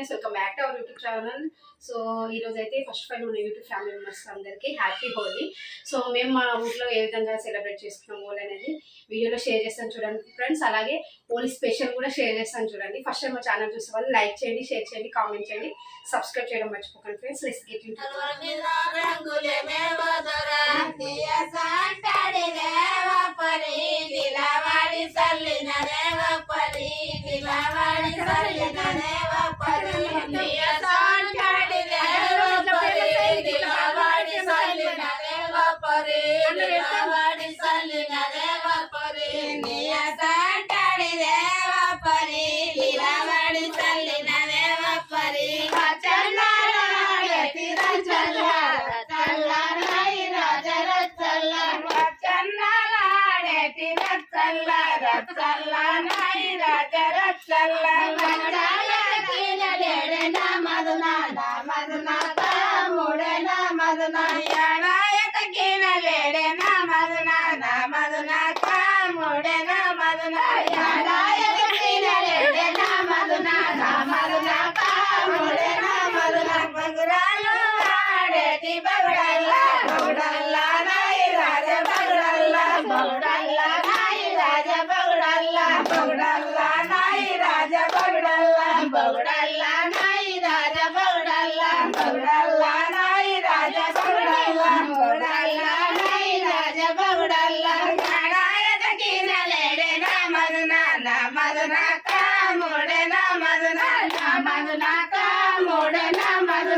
Friends welcome back to our YouTube channel. So ఈరోజు అయితే first five మన YouTube family members అందరికీ happy Holi. So మేము మా ఊర్లో ఏ విధంగా సెలబ్రేట్ చేసుకున్నాం హోలీ అనేది వీడియోలో షేర్ చేస్తాను చూడండి ఫ్రెండ్స్. అలాగే హోలీ స్పెషల్ కూడా షేర్ చేస్తాను చూడండి. ఫస్ట్ టైం మా ఛానల్ చూసే వాళ్ళు లైక్ చేయండి షేర్ చేయండి కామెంట్ చేయండి సబ్స్క్రైబ్ చేయడం మర్చిపోకండి ఫ్రెండ్స్. లెస్ గెట్ దేవని నిలవాడి సల్లిన దేవపలి నిలవాడి సల్లిన దేవపలి నియసాడి రచ్చల్ల రచ్చల్ల నాయి రాజ రచ్చల్ల రచ్చల్లడేనా మధునాద మధునాథ మూడేనా మధునాయనాయతకిన లేడేనా మధునాద మధునాథ మూడేనా మధునాయతకిన లేడేనా మధునాద మధునాథ మూడేనా మధునా బగురాలు ఆడేటి బగుడల్ల? బగుడల్ల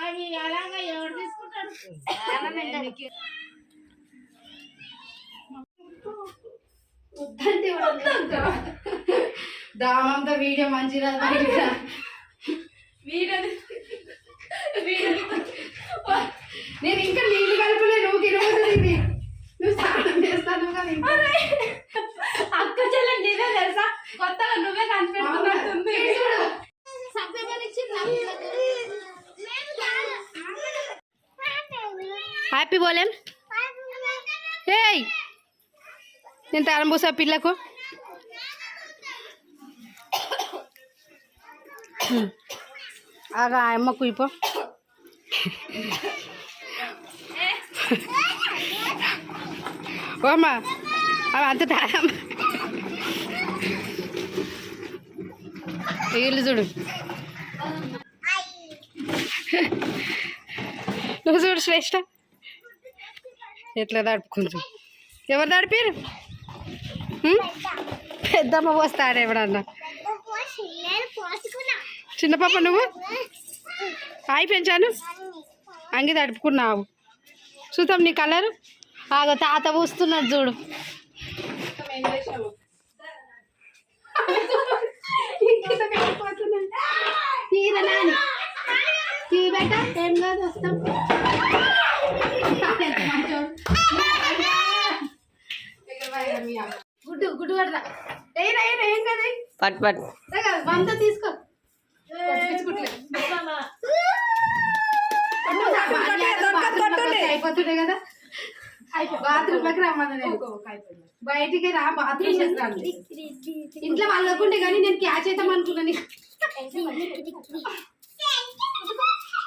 అవి అలాగా ఎవరు తీసుకుంటాడు? వద్దంటే దామంతా వీడియో మంచిగా వీడియో నేను ఇంకా నీళ్ళు కలపలే నువ్వు తినబోతుంది నువ్వు స్నానం చేస్తాను కదా ఇంకా. అక్క చెల్లెలు నీదే తెలుసా కొత్తగా నువ్వే కనిపెట్టుకున్నట్టుంది హ్యాపీ బోలేం ఏయ్ నేను తాళం పూసా పిల్లకు? ఆగా అమ్మ కుయిపో ఓ అమ్మా అవి అంత వీళ్ళు చూడు. నువ్వు చూడు శ్రేష్ఠ ఎట్లా తడుపుకుంటు ఎవరు దాడిపారు పెద్దమ్మ పోస్తాడు ఎవడన్నా చిన్న పాప నువ్వు? ఆయి పెంచాను అంగి తడుపుకున్నావు. చూద్దాం నీ కలరు. ఆగో తాత పూస్తున్నాడు చూడు. నాని. బెట్ట ఏం కాదు వస్తాం. గుడ్డు గుడ్డు పడరా ఏం కదా? పట్ పట్ వంద తీసుకో. అయిపోతుండే కదా. బాత్రూమ్లోకి రమ్మన్నా బయటికి రా బాత్రూమ్ చేస్తాను ఇంట్లో వాళ్ళకుండే కానీ నేను క్యాచ్ అవుతాం అనుకున్నాను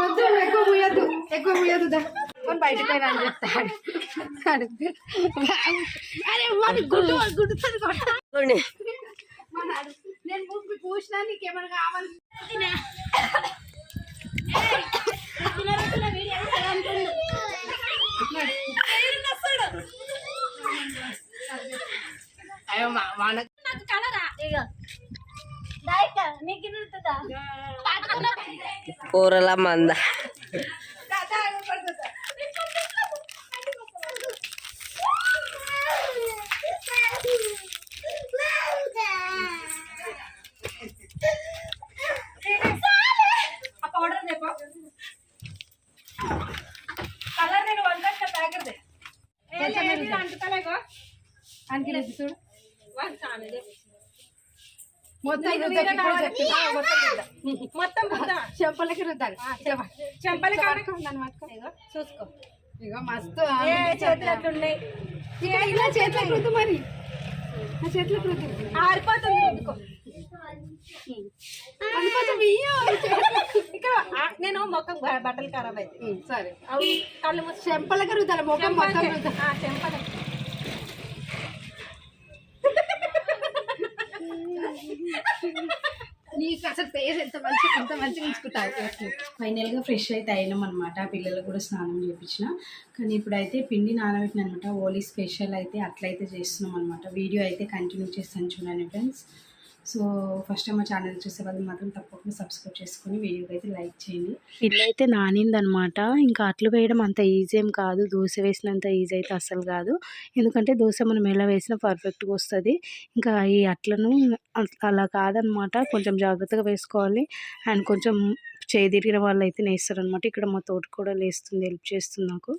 వద్దు ఎక్కువ ముయ్యద్దు ఎక్కువ ముయ్యద్దు దా. కొన్ని బయటకు పోయినా అని చెప్తాడు అరే వాడి గుడ్డు గుడ్డుతుంది కొట్ట మన అన్నాడు నేను ముగ్గు పూసినా నీకేమైనా కావాలి? అయ్యో వాన. నాకు కలరా? ఇగో. కూరల మంద. అనికిలేదు చూడు. మొత్తం చెంపలకి రుద్దాలి. చెంపలు చూసుకో. ఇగో మస్తు చేతులు అట్లున్నాయి ఇక ఇలా చేతులకు రుద్దు మరి. ఆ చేతులకు రుద్దు. ఆరిపోతుంది రుద్దుకో. ఇక్కడ నేను మొక్కం బట్టలు ఖరాబ్ అయితే సరే. అవి కళ్ళు చెంపలకి రుద్దాలి మొఖం మొత్తం రుద్దాలి. ఆ, చెంపలు ఎంత మంచి ఎంత మంచిగా ఫైనల్గా ఫ్రెష్ అయితే అయినాం అనమాట పిల్లలకు కూడా స్నానం చేయించిన కానీ ఇప్పుడైతే పిండి నానబెట్టిన అనమాట ఓలీ స్పెషల్ అయితే అట్లయితే చేస్తున్నాం అనమాట వీడియో అయితే కంటిన్యూ చేస్తాను చూడండి ఫ్రెండ్స్ సో ఫస్ట్ టైం మా ఛానల్ చూసే వాళ్ళు మాత్రం తప్పకుండా సబ్స్క్రైబ్ చేసుకొని వీడియోకి అయితే లైక్ చేయండి. ఇల్లు అయితే నానిందనమాట. ఇంకా అట్లు వేయడం అంత ఈజీ ఏం కాదు. దోశ వేసినంత ఈజీ అయితే అస్సలు కాదు. ఎందుకంటే దోశ మనం ఎలా వేసినా పర్ఫెక్ట్గా వస్తుంది. ఇంకా ఈ అట్లను అలా కాదనమాట. కొంచెం జాగ్రత్తగా వేసుకోవాలి. అండ్ కొంచెం చేయి తిరిగిన వాళ్ళు అయితే నేస్తారు అనమాట ఇక్కడ మా తోట కూడా లేస్తుంది హెల్ప్ చేస్తుంది నాకు.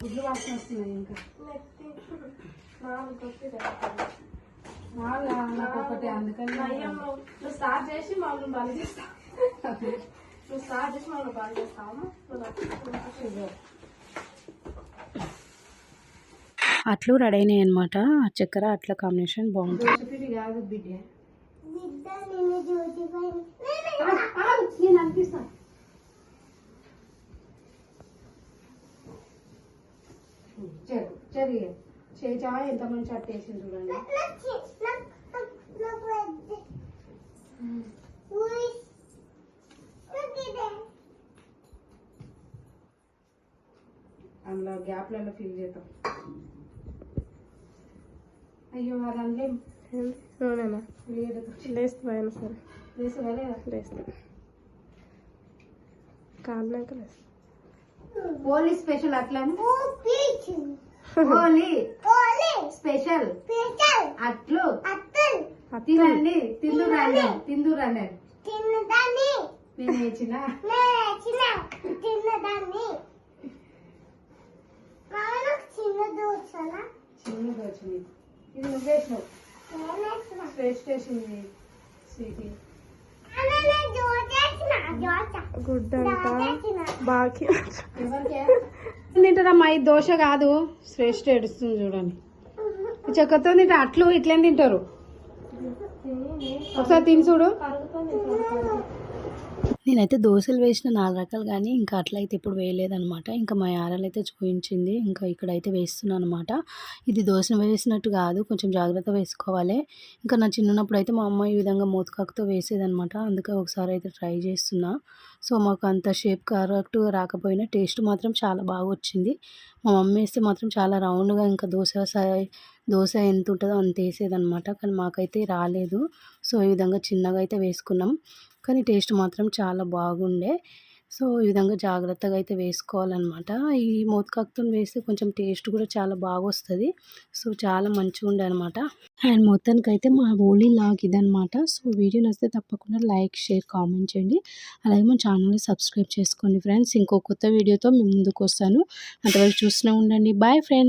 ఒకటి అందుకని నువ్వు స్టార్ట్ చేసి మమ్మల్ని బంద్ చేస్తా నువ్వు స్టార్ట్ చేసి మమ్మల్ని బంద్ చేస్తావా అట్లు రెడీ అయినాయి అనమాట చక్కెర అట్ల కాంబినేషన్ బాగుంటుంది కాదు బిడ్డ ఆ, ఆ, నేను చెరి చేచా ఎంత మంచి అట్ట వేసింది చూడండి అందులో గ్యాప్లలో ఫిల్ చేద్దాం అయ్యో అది అందులో అవునా లేదు లేస్తు పోయినా సరే వేసవా లేదా లేస్తా కాలినాక లేస్తా ఓన్లీ స్పెషల్ అట్లా ఓన్లీ స్పెషల్ అట్లు తినండి. తిందు రండి తిందు రండి నేను ఇచ్చిన చిన్న దోచింది ఇది నువ్వేసినావు వేసింది స్వీటీ. తింటారమ్మా ఇది దోశ కాదు. శ్రేష్ఠ ఏడుస్తుంది చూడండి. చెక్కతో తింటే అట్లు ఇట్లే తింటారు. ఒకసారి తిని చూడు. నేనైతే దోశలు వేసిన నాలుగు రకాలు కానీ ఇంకా అట్లయితే ఇప్పుడు వేయలేదనమాట ఇంకా మా యారాలు అయితే చూపించింది. ఇంకా ఇక్కడైతే వేస్తున్నాను అనమాట ఇది దోశ వేసినట్టు కాదు కొంచెం జాగ్రత్త వేసుకోవాలి. ఇంకా నా చిన్నప్పుడు అయితే మా అమ్మ ఈ విధంగా మూతకాకుతో వేసేదనమాట అందుకే ఒకసారి అయితే ట్రై చేస్తున్నా. సో మాకు అంత షేప్ కరెక్ట్గా రాకపోయినా టేస్ట్ మాత్రం చాలా బాగా వచ్చింది. మా మమ్మీ వేస్తే మాత్రం చాలా రౌండ్గా ఇంకా దోశ సై- దోశ ఎంత ఉంటుందో అంత వేసేదనమాట కానీ మాకైతే రాలేదు. సో ఈ విధంగా చిన్నగా అయితే వేసుకున్నాం. కానీ టేస్ట్ మాత్రం చాలా బాగుండే. సో ఈ విధంగా జాగ్రత్తగా అయితే వేసుకోవాలన్నమాట. ఈ మోతకాకుతో వేస్తే కొంచెం టేస్ట్ కూడా చాలా బాగా వస్తుంది సో చాలా మంచిగా ఉండే అనమాట అండ్ మొత్తానికి అయితే మా ఓలీ లాగ్ ఇదనమాట సో వీడియో నచ్చితే తప్పకుండా లైక్ షేర్ కామెంట్ చేయండి. అలాగే మా ఛానల్ని సబ్స్క్రైబ్ చేసుకోండి ఫ్రెండ్స్. ఇంకో కొత్త వీడియోతో మేము ముందుకు వస్తాను అంతవరకు చూస్తూనే ఉండండి. Bye friends!